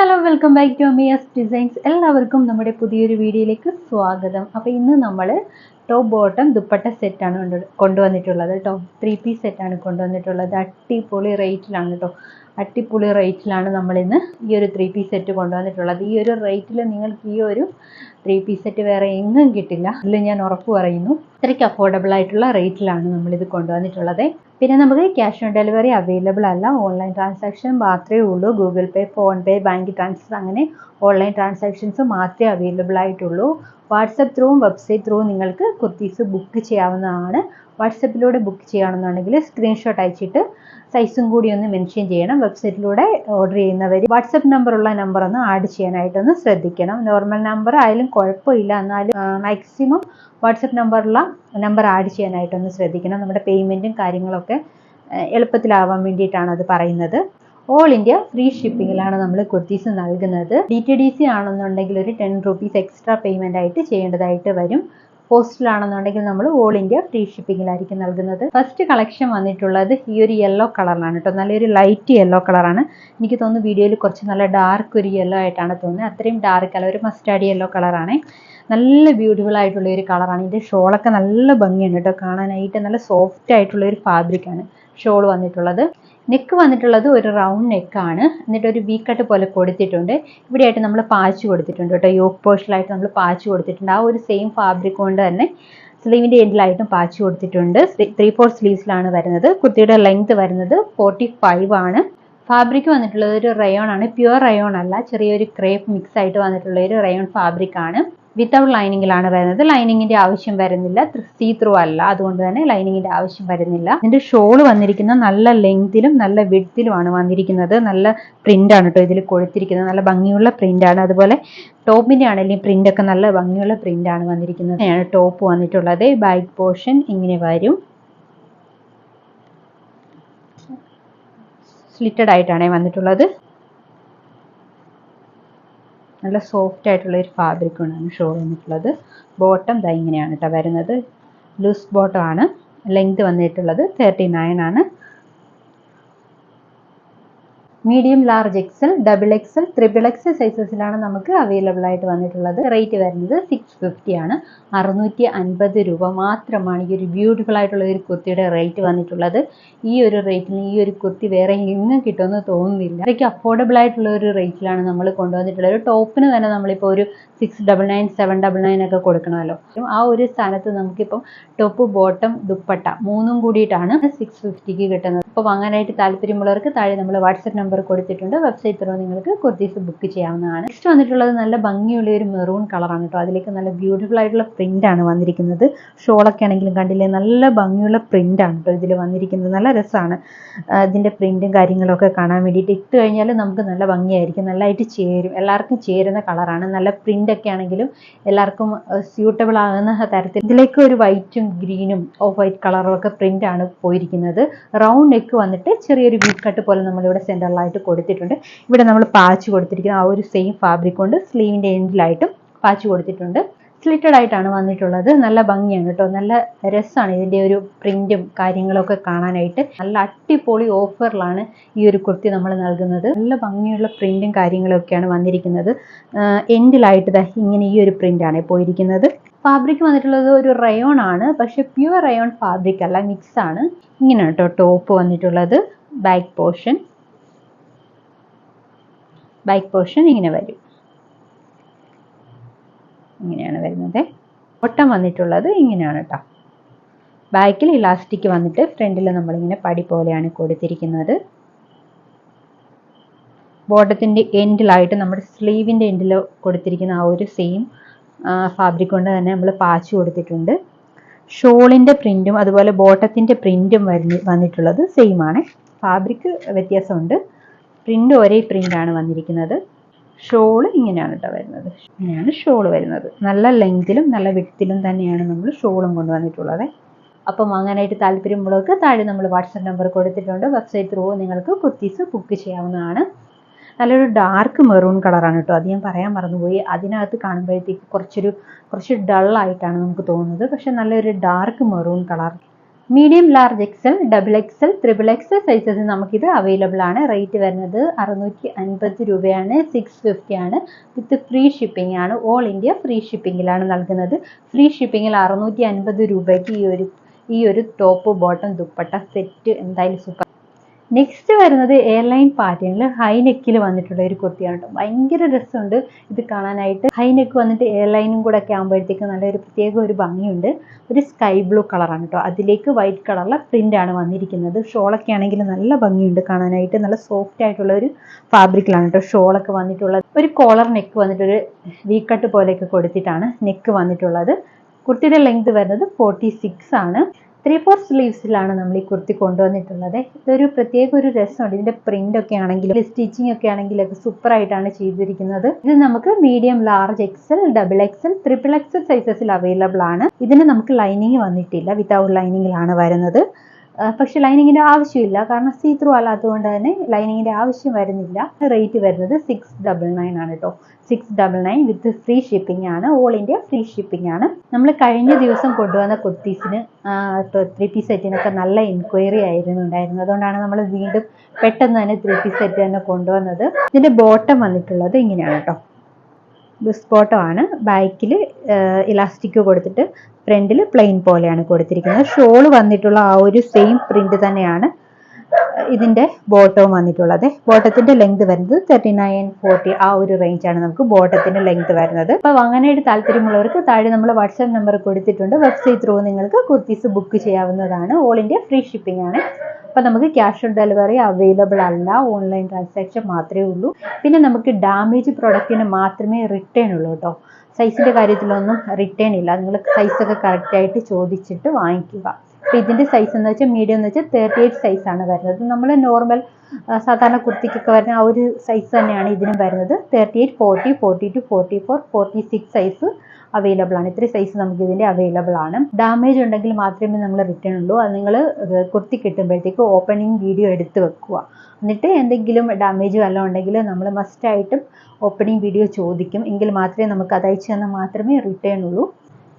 Hello welcome back to Amiyas designs. എല്ലാവർക്കും നമ്മുടെ പുതിയൊരു വീഡിയോയിലേക്ക് സ്വാഗതം. അപ്പോൾ ഇന്ന് നമ്മൾ ടോപ്പ് ബോട്ടം ദുപ്പട്ട സെറ്റാണ് കൊണ്ട് കൊണ്ടുവന്നിട്ടുള്ളത് കേട്ടോ ത്രീ പീസ് സെറ്റാണ് കൊണ്ടുവന്നിട്ടുള്ളത്. അടിപൊളി റേറ്റിലാണ് കേട്ടോ അടിപൊളി റേറ്റിലാണ് നമ്മളിന്ന് ഈ ഒരു ത്രീ പീസ് സെറ്റ് കൊണ്ടുവന്നിട്ടുള്ളത്. ഈ ഒരു റേറ്റിൽ നിങ്ങൾക്ക് ഈ ഒരു ത്രീ പീസ് സെറ്റ് വേറെ എങ്ങും കിട്ടില്ല. അതിൽ ഞാൻ ഉറപ്പ് പറയുന്നു. ഇത്രയ്ക്ക് അഫോർഡബിൾ ആയിട്ടുള്ള റേറ്റിലാണ് നമ്മളിത് കൊണ്ടുവന്നിട്ടുള്ളത്. പിന്നെ നമുക്ക് ക്യാഷ് ഓൺ ഡെലിവറി അവൈലബിൾ അല്ല. ഓൺലൈൻ ട്രാൻസാക്ഷൻ മാത്രമേ ഉള്ളൂ. Google pay phone pay bank transfer അങ്ങനെ ഓൺലൈൻ ട്രാൻസാക്ഷൻസ് മാത്രമേ അവൈലബിൾ ആയിട്ടുള്ളൂ. വാട്സപ്പ് ത്രൂവും വെബ്സൈറ്റ് ത്രൂവും നിങ്ങൾക്ക് കുർത്തീസ് ബുക്ക് ചെയ്യാവുന്നതാണ്. വാട്സപ്പിലൂടെ ബുക്ക് ചെയ്യുകയാണെന്നുണ്ടെങ്കിൽ സ്ക്രീൻഷോട്ട് അയച്ചിട്ട് സൈസും കൂടി ഒന്ന് മെൻഷൻ ചെയ്യണം. വെബ്സൈറ്റിലൂടെ ഓർഡർ ചെയ്യുന്നവർ വാട്സപ്പ് നമ്പറുള്ള നമ്പർ ഒന്ന് ആഡ് ചെയ്യാനായിട്ടൊന്ന് ശ്രദ്ധിക്കണം. നോർമൽ നമ്പർ ആയാലും കുഴപ്പമില്ല. എന്നാലും മാക്സിമം വാട്സപ്പ് നമ്പറുള്ള നമ്പർ ആഡ് ചെയ്യാനായിട്ടൊന്ന് ശ്രദ്ധിക്കണം. നമ്മുടെ പേയ്മെന്റും കാര്യങ്ങളൊക്കെ എളുപ്പത്തിലാവാൻ വേണ്ടിയിട്ടാണ് അത് പറയുന്നത്. ഓൾ ഇന്ത്യ ഫ്രീ ഷിപ്പിങ്ങിലാണ് നമ്മൾ കുർത്തീസ് നൽകുന്നത്. ഡി ടി ഡി സി ആണെന്നുണ്ടെങ്കിൽ ഒരു ടെൻ റുപ്പീസ് എക്സ്ട്രാ പേയ്മെന്റ് ആയിട്ട് ചെയ്യേണ്ടതായിട്ട് വരും. പോസ്റ്റിലാണെന്നുണ്ടെങ്കിൽ നമ്മൾ ഓൾ ഇന്ത്യ ഫ്രീ ഷിപ്പിങ്ങിലായിരിക്കും നൽകുന്നത്. ഫസ്റ്റ് കളക്ഷൻ വന്നിട്ടുള്ളത് ഈ ഒരു യെല്ലോ കളറാണ് കേട്ടോ. നല്ലൊരു ലൈറ്റ് യെല്ലോ കളറാണ് എനിക്ക് തോന്നുന്നു വീഡിയോയിൽ കുറച്ച് നല്ല ഡാർക്ക് ഒരു യെല്ലോ ആയിട്ടാണ് തോന്നുന്നത്. അത്രയും ഡാർക്ക് അല്ല ഒരു മസ്റ്റാർഡ് യെല്ലോ കളറാണ് നല്ല ബ്യൂട്ടിഫുൾ ആയിട്ടുള്ള ഒരു കളറാണ് ഇതിന്റെ ഷോളൊക്കെ നല്ല ഭംഗിയാണ് കേട്ടോ. കാണാനായിട്ട് നല്ല സോഫ്റ്റ് ആയിട്ടുള്ള ഒരു ഫാബ്രിക്കാണ് ഷോൾ വന്നിട്ടുള്ളത്. നെക്ക് വന്നിട്ടുള്ളത് ഒരു റൗണ്ട് നെക്കാണ് എന്നിട്ട് ഒരു വി കട്ട് പോലെ കൊടുത്തിട്ടുണ്ട്. ഇവിടെയായിട്ട് നമ്മൾ പാച്ച് കൊടുത്തിട്ടുണ്ട് കേട്ടോ. യോക്ക് പോർഷനിലായിട്ട് നമ്മൾ പാച്ച് കൊടുത്തിട്ടുണ്ട്. ആ ഒരു സെയിം ഫാബ്രിക് കൊണ്ട് തന്നെ സ്ലീവിന്റെ എൻഡിലായിട്ടും പാച്ച് കൊടുത്തിട്ടുണ്ട്. ത്രീ ഫോർ സ്ലീവ്സിലാണ് വരുന്നത്. കുർത്തിയുടെ ലെങ്ത് വരുന്നത് ഫോർട്ടി ഫൈവ് ആണ്. ഫാബ്രിക് വന്നിട്ടുള്ളത് ഒരു റയോൺ ആണ്. പ്യുവർ റയോൺ അല്ല. ചെറിയൊരു ക്രേപ്പ് മിക്സ് ആയിട്ട് വന്നിട്ടുള്ള ഒരു റയോൺ ഫാബ്രിക് ആണ്. വിത്തൗട്ട് ലൈനിങ്ങിലാണ് വരുന്നത്. ലൈനിങ്ങിന്റെ ആവശ്യം വരുന്നില്ല. സീ ത്രൂ അല്ല. അതുകൊണ്ട് തന്നെ ലൈനിങ്ങിന്റെ ആവശ്യം വരുന്നില്ല. ഇതിന്റെ ഷോൾ വന്നിരിക്കുന്ന നല്ല ലെങ്തിലും നല്ല വിഡ്ത്തിലുമാണ് വന്നിരിക്കുന്നത്. നല്ല പ്രിന്റ് ആണ് കേട്ടോ ഇതിൽ കൊടുത്തിരിക്കുന്നത്. നല്ല ഭംഗിയുള്ള പ്രിന്റ് ആണ് അതുപോലെ ടോപ്പിന്റെ ആണെങ്കിലും പ്രിന്റ് ഒക്കെ നല്ല ഭംഗിയുള്ള പ്രിന്റ് ആണ് വന്നിരിക്കുന്നത് ടോപ്പ് വന്നിട്ടുള്ളത്. ബാക്ക് പോർഷൻ ഇങ്ങനെ വരും. സ്ലിറ്റഡ് ആയിട്ടാണ് വന്നിട്ടുള്ളത്. നല്ല സോഫ്റ്റ് ആയിട്ടുള്ള ഒരു ഫാബ്രിക് ആണ് ഷോൾ വന്നിട്ടുള്ളത്. ബോട്ടം ദാ ഇങ്ങനെയാണ് കേട്ടോ വരുന്നത്. ലൂസ് ബോട്ടം ആണ്. ലെങ്ത് വന്നിട്ടുള്ളത് തേർട്ടി നയൻ ആണ്. Medium large XL double XL triple XL സൈസസിലാണ് നമുക്ക് അവൈലബിൾ ആയിട്ട് വന്നിട്ടുള്ളത്. റേറ്റ് വരുന്നത് സിക്സ് ഫിഫ്റ്റി ആണ്. അറുന്നൂറ്റി അൻപത് രൂപ മാത്രമാണ് ഈ ഒരു ബ്യൂട്ടിഫുൾ ആയിട്ടുള്ള ഒരു കുർത്തിയുടെ റേറ്റ് വന്നിട്ടുള്ളത്. ഈ ഒരു റേറ്റിന് ഈ ഒരു കുർത്തി വേറെ എങ്ങും കിട്ടുമെന്ന് തോന്നുന്നില്ല. അതൊക്കെ അഫോർഡബിൾ ആയിട്ടുള്ള ഒരു റേറ്റിലാണ് നമ്മൾ കൊണ്ടുവന്നിട്ടുള്ളത്. ഒരു ടോപ്പിന് തന്നെ നമ്മളിപ്പോൾ ഒരു six double nine seven double nine ഒക്കെ കൊടുക്കണമല്ലോ. ആ ഒരു സ്ഥാനത്ത് നമുക്കിപ്പം ടോപ്പ് ബോട്ടം ദുപ്പട്ട മൂന്നും കൂടിയിട്ടാണ് സിക്സ് ഫിഫ്റ്റിക്ക് കിട്ടുന്നത്. അപ്പോൾ വാങ്ങാനായിട്ട് താല്പര്യമുള്ളവർക്ക് താഴെ നമ്മൾ വാട്സപ്പ് നമ്പർ കൊടുത്തിട്ടുണ്ട്. വെബ്സൈറ്റ് തുറന്ന് നിങ്ങൾക്ക് കുർത്തീസ് ബുക്ക് ചെയ്യാവുന്നതാണ്. നെക്സ്റ്റ് വന്നിട്ടുള്ളത് നല്ല ഭംഗിയുള്ള ഒരു മെറൂൺ കളറാണ് കേട്ടോ അതിലേക്ക് നല്ല ബ്യൂട്ടിഫുൾ ആയിട്ടുള്ള പ്രിന്റ് ആണ് വന്നിരിക്കുന്നത്. ഷോളൊക്കെ ആണെങ്കിലും കണ്ടില്ലേ നല്ല ഭംഗിയുള്ള പ്രിന്റ് ആണ് കേട്ടോ ഇതിൽ വന്നിരിക്കുന്നത്. നല്ല രസമാണ് ഇതിന്റെ പ്രിന്റും കാര്യങ്ങളൊക്കെ കാണാൻ വേണ്ടിയിട്ട് ഇട്ട് കഴിഞ്ഞാൽ നമുക്ക് നല്ല ഭംഗിയായിരിക്കും. നല്ലതായിട്ട് ചേരും. എല്ലാവർക്കും ചേരുന്ന കളറാണ് നല്ല പ്രിന്റ് ഒക്കെ ആണെങ്കിലും എല്ലാവർക്കും സ്യൂട്ടബിൾ ആകുന്ന തരത്തിൽ. ഇതിലേക്ക് ഒരു വൈറ്റും ഗ്രീനും ഓഫ് വൈറ്റ് കളറും ഒക്കെ പ്രിന്റ് ആണ് പോയിരിക്കുന്നത്. റൗണ്ട് നെക്ക് വന്നിട്ട് ചെറിയൊരു വീക്കട്ട് കട്ട് പോലെ നമ്മളിവിടെ സെന്ററിലായിട്ട് കൊടുത്തിട്ടുണ്ട്. ഇവിടെ നമ്മൾ പാച്ച് കൊടുത്തിരിക്കുന്ന ആ ഒരു സെയിം ഫാബ്രിക് കൊണ്ട് സ്ലീവിന്റെ എൻഡിലായിട്ടും പാച്ച് കൊടുത്തിട്ടുണ്ട്. സ്ലിറ്റഡ് ആയിട്ടാണ് വന്നിട്ടുള്ളത്. നല്ല ഭംഗിയാണ് കേട്ടോ. നല്ല രസമാണ് ഇതിന്റെ ഒരു പ്രിന്റും കാര്യങ്ങളൊക്കെ കാണാനായിട്ട്. നല്ല അടിപൊളി ഓഫറിലാണ് ഈ ഒരു കുർത്തി നമ്മൾ നൽകുന്നത്. നല്ല ഭംഗിയുള്ള പ്രിന്റും കാര്യങ്ങളൊക്കെയാണ് വന്നിരിക്കുന്നത്. എൻഡിലായിട്ട് ഇങ്ങനെ ഈ ഒരു പ്രിന്റാണ് പോയിരിക്കുന്നത്. ഫാബ്രിക് വന്നിട്ടുള്ളത് ഒരു റയോൺ ആണ്. പക്ഷെ പ്യുവർ റയോൺ ഫാബ്രിക് അല്ല മിക്സ് ആണ്. ഇങ്ങനെ കേട്ടോ ടോപ്പ് വന്നിട്ടുള്ളത്. ബാക്ക് പോർഷൻ ബാക്ക് പോർഷൻ ഇങ്ങനെ വരും. ഇങ്ങനെയാണ് വരുന്നത്. ഒട്ടം വന്നിട്ടുള്ളത് ഇങ്ങനെയാണ് കേട്ടോ ബാക്കിൽ ഇലാസ്റ്റിക് വന്നിട്ട് ഫ്രണ്ടിൽ നമ്മളിങ്ങനെ പടി പോലെയാണ് കൊടുത്തിരിക്കുന്നത്. ബോട്ടത്തിന്റെ എൻഡിലായിട്ട് നമ്മുടെ സ്ലീവിന്റെ എൻഡിൽ കൊടുത്തിരിക്കുന്ന ആ ഒരു സെയിം ഫാബ്രിക് കൊണ്ട് തന്നെ നമ്മൾ പാച്ച് കൊടുത്തിട്ടുണ്ട്. ഷോളിന്റെ പ്രിന്റും അതുപോലെ ബോട്ടത്തിന്റെ പ്രിന്റും വരുന്ന വന്നിട്ടുള്ളത് സെയിം ആണ്. ഫാബ്രിക് വ്യത്യാസമുണ്ട്. പ്രിന്റ് ഒരേ പ്രിന്റാണ് വന്നിരിക്കുന്നത്. ഷോൾ ഇങ്ങനെയാണ് കേട്ടോ വരുന്നത്. ഇങ്ങനെയാണ് ഷോൾ വരുന്നത്. നല്ല ലെങ്തിലും നല്ല വിട്ടിലും തന്നെയാണ് നമ്മൾ ഷോളും കൊണ്ടുവന്നിട്ടുള്ളത് അപ്പം വാങ്ങാനായിട്ട് താല്പര്യമുള്ളവർക്ക് താഴെ നമ്മൾ വാട്സപ്പ് നമ്പർ കൊടുത്തിട്ടുണ്ട്. വെബ്സൈറ്റ് ത്രൂ നിങ്ങൾക്ക് കുർത്തീസ് ബുക്ക് ചെയ്യാവുന്നതാണ്. നല്ലൊരു ഡാർക്ക് മെറൂൺ കളറാണ് കേട്ടോ അത് ഞാൻ പറയാൻ മറന്നുപോയി. അതിനകത്ത് കാണുമ്പോഴത്തേക്ക് കുറച്ചൊരു കുറച്ച് ഡള്ളായിട്ടാണ് നമുക്ക് തോന്നുന്നത്. പക്ഷെ നല്ലൊരു dark maroon colour medium large XL double XL triple XL sizes നമുക്കിത് അവൈലബിൾ ആണ്. റേറ്റ് വരുന്നത് അറുന്നൂറ്റി അൻപത് രൂപയാണ് സിക്സ് ഫിഫ്റ്റി ആണ്. വിത്ത് ഫ്രീ ഷിപ്പിംഗ് ആണ്. ഓൾ ഇന്ത്യ ഫ്രീ ഷിപ്പിങ്ങിലാണ് നൽകുന്നത്. ഫ്രീ ഷിപ്പിങ്ങിൽ അറുന്നൂറ്റി അൻപത് രൂപയ്ക്ക് ഈ ഒരു ഈ ഒരു ടോപ്പ് ബോട്ടം ദുപ്പട്ട സെറ്റ് എന്തായാലും സൂപ്പർ നെക്സ്റ്റ് വരുന്നത് എയർലൈൻ പാറ്റേണിൽ ഹൈനെക്കിൽ വന്നിട്ടുള്ള ഒരു കുർത്തിയാണ് കേട്ടോ ഭയങ്കര രസമുണ്ട് ഇത് കാണാനായിട്ട്. ഹൈനെക്ക് വന്നിട്ട് എയർലൈനും കൂടെ ഒക്കെ ആകുമ്പോഴത്തേക്ക് നല്ലൊരു പ്രത്യേക ഒരു ഭംഗിയുണ്ട്. ഒരു സ്കൈ ബ്ലൂ കളറാണ് കേട്ടോ അതിലേക്ക് വൈറ്റ് കളറിലെ ആണ് വന്നിരിക്കുന്നത്. ഷോളൊക്കെ ആണെങ്കിൽ നല്ല ഭംഗിയുണ്ട് കാണാനായിട്ട്. നല്ല സോഫ്റ്റ് ആയിട്ടുള്ള ഒരു ഫാബ്രിക്കിലാണ് കേട്ടോ ഷോളൊക്കെ വന്നിട്ടുള്ളത്. ഒരു കോളർ നെക്ക് വന്നിട്ടൊരു വീക്കട്ട് കട്ട് പോലെയൊക്കെ കൊടുത്തിട്ടാണ് നെക്ക് വന്നിട്ടുള്ളത്. കുർത്തിയുടെ ലെങ്ത് വരുന്നത് ഫോർട്ടി സിക്സ് ആണ്. ത്രീ ഫോർ സ്ലീവ്സിലാണ് നമ്മൾ ഈ കുർത്തി കൊണ്ടുവന്നിട്ടുള്ളത്. ഇതൊരു പ്രത്യേക ഒരു രസമുണ്ട് ഇതിന്റെ പ്രിന്റ് ഒക്കെ ആണെങ്കിലും സ്റ്റിച്ചിങ് ഒക്കെ ആണെങ്കിലും സൂപ്പർ ആയിട്ടാണ് ചെയ്തിരിക്കുന്നത്. ഇത് നമുക്ക് medium large XL double XL triple XL സൈസസിൽ available ആണ്. ഇതിന് നമുക്ക് ലൈനിങ് വന്നിട്ടില്ല. വിതൗട്ട് ലൈനിങ്ങിലാണ് വരുന്നത്. പക്ഷെ ലൈനിങ്ങിന്റെ ആവശ്യമില്ല. കാരണം സീ ത്രൂ അല്ലാത്തതുകൊണ്ട് തന്നെ ലൈനിങ്ങിന്റെ ആവശ്യം വരുന്നില്ല. റേറ്റ് വരുന്നത് സിക്സ് ഡബിൾ നയൻ ആണ് കേട്ടോ six double nine with free shipping ആണ്. ഓൾ ഇന്ത്യ ഫ്രീ ഷിപ്പിംഗ് ആണ്. നമ്മൾ കഴിഞ്ഞ ദിവസം കൊണ്ടുവന്ന കുർത്തീസിന് ത്രീ പീസ് സെറ്റിനൊക്കെ നല്ല എൻക്വയറി ആയിരുന്നു ഉണ്ടായിരുന്നത്. അതുകൊണ്ടാണ് നമ്മൾ വീണ്ടും പെട്ടെന്ന് തന്നെ ത്രീ പീസ് സെറ്റ് തന്നെ കൊണ്ടുവന്നത്. ഇതിന്റെ ബോട്ടം വന്നിട്ടുള്ളത് ഇങ്ങനെയാണ് കേട്ടോ ലൂസ് ബോട്ടമാണ് ബാക്കിൽ ഇലാസ്റ്റിക് കൊടുത്തിട്ട് ഫ്രണ്ടിൽ പ്ലെയിൻ പോലെയാണ് കൊടുത്തിരിക്കുന്നത്. ഷോൾ വന്നിട്ടുള്ള ആ ഒരു സെയിം പ്രിന്റ് തന്നെയാണ് ഇതിന്റെ ബോട്ടവും വന്നിട്ടുള്ളത്. ബോട്ടത്തിന്റെ ലെങ്ത് വരുന്നത് തേർട്ടി നയൻ ഫോർട്ടി ആ ഒരു റേഞ്ചാണ് നമുക്ക് ബോട്ടത്തിന്റെ ലെങ്ത് വരുന്നത്. അപ്പൊ വാങ്ങാനായിട്ട് താല്പര്യമുള്ളവർക്ക് താഴെ നമ്മൾ വാട്സാപ്പ് നമ്പർ കൊടുത്തിട്ടുണ്ട്. വെബ്സൈറ്റ് ത്രൂ നിങ്ങൾക്ക് കുർത്തീസ് ബുക്ക് ചെയ്യാവുന്നതാണ്. ഓൾ ഇന്ത്യ ഫ്രീ ഷിപ്പിംഗ് ആണ്. അപ്പൊ നമുക്ക് ക്യാഷ് ഓൺ ഡെലിവറി അവൈലബിൾ അല്ല. ഓൺലൈൻ ട്രാൻസാക്ഷൻ മാത്രമേ ഉള്ളൂ. പിന്നെ നമുക്ക് ഡാമേജ് പ്രൊഡക്റ്റിന് മാത്രമേ റിട്ടേൺ ഉള്ളൂ കേട്ടോ സൈസിന്റെ കാര്യത്തിലൊന്നും റിട്ടേൺ ഇല്ല. നിങ്ങൾ സൈസൊക്കെ കറക്റ്റായിട്ട് ചോദിച്ചിട്ട് വാങ്ങിക്കുക. അപ്പോൾ ഇതിന്റെ സൈസ് എന്ന് വെച്ചാൽ മീഡിയം എന്ന് വെച്ചാൽ തേർട്ടി എയ്റ്റ് സൈസാണ് വരുന്നത്. നമ്മൾ നോർമൽ സാധാരണ കുർത്തിക്കൊക്കെ വരുന്ന ആ ഒരു സൈസ് തന്നെയാണ് ഇതിനും വരുന്നത്. Thirty eight forty forty two forty four forty six size available ആണ്. ഇത്രയും സൈസ് നമുക്ക് ഇതിന്റെ അവൈലബിൾ ആണ്. ഡാമേജ് ഉണ്ടെങ്കിൽ മാത്രമേ നമ്മൾ റിട്ടേൺ ഉള്ളൂ. അത് നിങ്ങൾ കുർത്തി കിട്ടുമ്പോഴത്തേക്ക് ഓപ്പണിംഗ് വീഡിയോ എടുത്ത് വെക്കുക. എന്നിട്ട് എന്തെങ്കിലും ഡാമേജ് വല്ലതും ഉണ്ടെങ്കിൽ നമ്മൾ മസ്റ്റായിട്ടും ഓപ്പണിംഗ് വീഡിയോ ചോദിക്കും. എങ്കിൽ മാത്രമേ നമുക്ക് അത് അയച്ചു തന്നാൽ മാത്രമേ റിട്ടേൺ ഉള്ളൂ.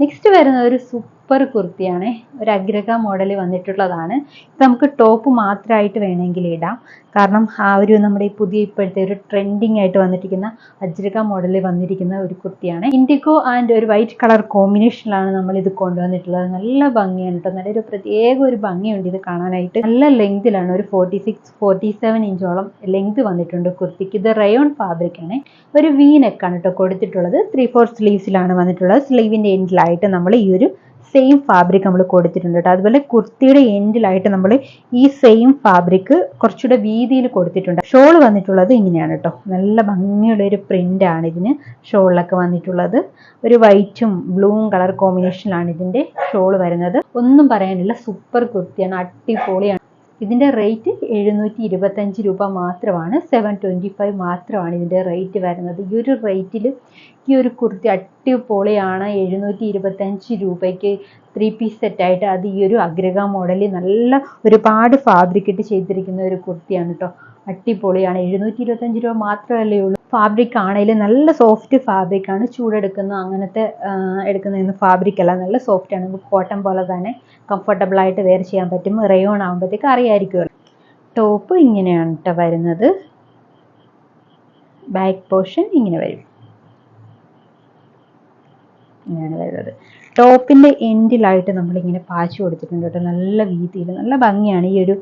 നെക്സ്റ്റ് വരുന്ന ഒരു സൂപ്പർ കുർത്തിയാണ്. ഒരു അഗ്രക മോഡൽ വന്നിട്ടുള്ളതാണ്. ഇത് നമുക്ക് ടോപ്പ് മാത്രമായിട്ട് വേണമെങ്കിൽ ഇടാം. കാരണം ആ ഒരു നമ്മുടെ ഈ പുതിയ ഇപ്പോഴത്തെ ഒരു ട്രെൻഡിങ് ആയിട്ട് വന്നിരിക്കുന്ന അജ്രക മോഡലിൽ വന്നിരിക്കുന്ന ഒരു കുർത്തിയാണ്. ഇൻഡിഗോ ആൻഡ് ഒരു വൈറ്റ് കളർ കോമ്പിനേഷനിലാണ് നമ്മൾ ഇത് കൊണ്ടുവന്നിട്ടുള്ളത്. നല്ല ഭംഗിയാണ് കേട്ടോ നല്ലൊരു പ്രത്യേക ഒരു ഭംഗിയുണ്ട് ഇത് കാണാനായിട്ട്. നല്ല ലെങ്തിലാണ് ഒരു ഫോർട്ടി സിക്സ് ഫോർട്ടി സെവൻ ഇഞ്ചോളം ലെങ്ത് വന്നിട്ടുണ്ട് കുർത്തിക്ക്. ഇത് റയോൺ ഫാബ്രിക് ആണ്. ഒരു വി നെക്കാണ് കേട്ടോ കൊടുത്തിട്ടുള്ളത്. ത്രീ ഫോർ സ്ലീവ്സിലാണ് വന്നിട്ടുള്ളത്. സ്ലീവിന്റെ എൻഡിലായിട്ട് നമ്മൾ ഈ ഒരു സെയിം ഫാബ്രിക് നമ്മൾ കൊടുത്തിട്ടുണ്ട് കേട്ടോ അതുപോലെ കുർത്തിയുടെ എൻഡിലായിട്ട് നമ്മൾ ഈ സെയിം ഫാബ്രിക് കുറച്ചുകൂടെ വീതിയിൽ കൊടുത്തിട്ടുണ്ട്. ഷോൾ വന്നിട്ടുള്ളത് ഇങ്ങനെയാണ് കേട്ടോ നല്ല ഭംഗിയുള്ള ഒരു പ്രിന്റ് ആണ് ഇതിന് ഷോളിലൊക്കെ വന്നിട്ടുള്ളത്. ഒരു വൈറ്റും ബ്ലൂവും കളർ കോമ്പിനേഷനിലാണ് ഇതിന്റെ ഷോൾ വരുന്നത്. ഒന്നും പറയാനില്ല സൂപ്പർ കുർത്തിയാണ് അടിപൊളിയാണ്. ഇതിന്റെ റേറ്റ് എഴുന്നൂറ്റി ഇരുപത്തഞ്ച് രൂപ മാത്രമാണ്. സെവൻ ട്വന്റി ഫൈവ് മാത്രമാണ് ഇതിന്റെ റേറ്റ് വരുന്നത്. ഈ ഒരു റേറ്റിൽ ഈ ഒരു കുർത്തി അടിപൊളിയാണ്. എഴുന്നൂറ്റി ഇരുപത്തഞ്ച് രൂപയ്ക്ക് ത്രീ പീസ് സെറ്റായിട്ട് അത് ഈ ഒരു അഗ്രക മോഡലിൽ നല്ല ഒരുപാട് ഫാബ്രിക് ഇട്ട് ചെയ്തിരിക്കുന്ന ഒരു കുർത്തിയാണ് കേട്ടോ അടിപൊളിയാണ്. എഴുന്നൂറ്റി ഇരുപത്തഞ്ച് രൂപ മാത്രമല്ലേ ഉള്ളൂ. ഫാബ്രിക് ആണെങ്കിലും നല്ല സോഫ്റ്റ് ഫാബ്രിക് ആണ്. ചൂടെടുക്കുന്ന അങ്ങനത്തെ എടുക്കുന്ന ഫാബ്രിക് അല്ല. നല്ല സോഫ്റ്റ് ആണ്. കോട്ടൺ പോലെ തന്നെ കംഫർട്ടബിൾ ആയിട്ട് വെയർ ചെയ്യാൻ പറ്റും. റയോൺ ആകുമ്പോഴത്തേക്ക് അറിയായിരിക്കുമല്ലോ. ടോപ്പ് ഇങ്ങനെയാണ് കേട്ടോ വരുന്നത്. ബാക്ക് പോർഷൻ ഇങ്ങനെ വരും. ഇങ്ങനെയാണ് വരുന്നത്. ടോപ്പിന്റെ എൻഡിലായിട്ട് നമ്മളിങ്ങനെ പാച്ച് കൊടുത്തിട്ടുണ്ട് കേട്ടോ. നല്ല രീതിയിൽ നല്ല ഭംഗിയാണ് ഈ ഒരു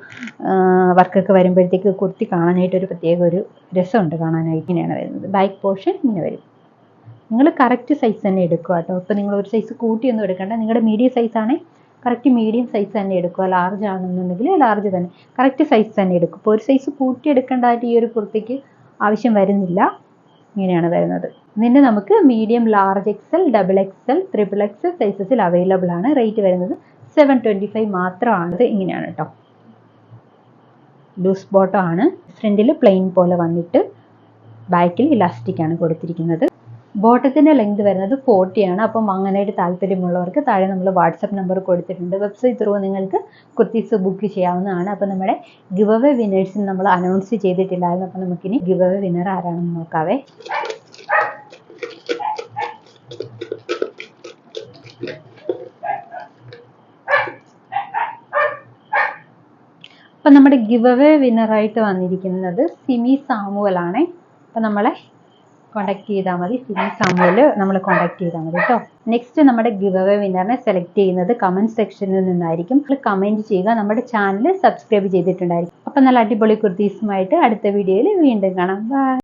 വർക്കൊക്കെ വരുമ്പോഴത്തേക്ക് കുർത്തി കാണാനായിട്ട് ഒരു പ്രത്യേക ഒരു രസമുണ്ട് കാണാനായിട്ട്. ഇങ്ങനെയാണ് വരുന്നത്. ബാക്ക് പോർഷൻ ഇങ്ങനെ വരും. നിങ്ങൾ കറക്റ്റ് സൈസ് തന്നെ എടുക്കുക കേട്ടോ. ഇപ്പം നിങ്ങൾ ഒരു സൈസ് കൂട്ടിയൊന്നും എടുക്കണ്ട. നിങ്ങളുടെ മീഡിയം സൈസ് ആണെങ്കിൽ കറക്റ്റ് മീഡിയം സൈസ് തന്നെ എടുക്കുക. ലാർജ് ആണെന്നുണ്ടെങ്കിൽ ലാർജ് തന്നെ. കറക്റ്റ് സൈസ് തന്നെ എടുക്കും. ഇപ്പോൾ ഒരു സൈസ് കൂട്ടി എടുക്കേണ്ടതായിട്ട് ഈ ഒരു കുർത്തിക്ക് ആവശ്യം വരുന്നില്ല. ഇങ്ങനെയാണ് വരുന്നത്. ഇതിന്റെ നമുക്ക് medium large XL double XL triple XL സൈസസിൽ available ആണ്. റേറ്റ് വരുന്നത് സെവൻ ട്വന്റി ഫൈവ് മാത്രമാണ് ഇങ്ങനെയാണ് കേട്ടോ ലൂസ് ബോട്ടം ആണ്. ഫ്രണ്ടിൽ പ്ലെയിൻ പോലെ വന്നിട്ട് ബാക്കിൽ ഇലാസ്റ്റിക് ആണ് കൊടുത്തിരിക്കുന്നത്. ബോട്ടത്തിന്റെ ലെങ്ത് വരുന്നത് 40 ആണ്. അപ്പം വാങ്ങാനായിട്ട് താല്പര്യമുള്ളവർക്ക് താഴെ നമ്മൾ വാട്സപ്പ് നമ്പർ കൊടുത്തിട്ടുണ്ട്. വെബ്സൈറ്റ് ത്രൂ നിങ്ങൾക്ക് കുർത്തീസ് ബുക്ക് ചെയ്യാവുന്നതാണ്. അപ്പം നമ്മുടെ ഗിവ് അവേ വിനേഴ്സിന് നമ്മൾ അനൗൺസ് ചെയ്തിട്ടില്ലായിരുന്നു. അപ്പം നമുക്കിനി ഗിവ് അവേ വിന്നർ ആരാണെന്ന് നോക്കാവേ. അപ്പം നമ്മുടെ ഗിവ് അവേ വിന്നറായിട്ട് വന്നിരിക്കുന്നത് സിമി സാമുവൽ അപ്പം നമ്മളെ കോണ്ടാക്ട് ചെയ്താൽ മതി. സിമി സാമുവൽ നമ്മൾ കോണ്ടാക്ട് ചെയ്താൽ മതി കേട്ടോ നെക്സ്റ്റ് നമ്മുടെ ഗിവ് അവേ വിന്നറിനെ സെലക്ട് ചെയ്യുന്നത് കമന്റ് സെക്ഷനിൽ നിന്നായിരിക്കും. നിങ്ങൾ കമന്റ് ചെയ്യുക. നമ്മുടെ ചാനൽ സബ്സ്ക്രൈബ് ചെയ്തിട്ടുണ്ടായിരിക്കും. അപ്പം നല്ല അടിപൊളി കുർത്തീസുമായിട്ട് അടുത്ത വീഡിയോയിൽ വീണ്ടും കാണാം. ബൈ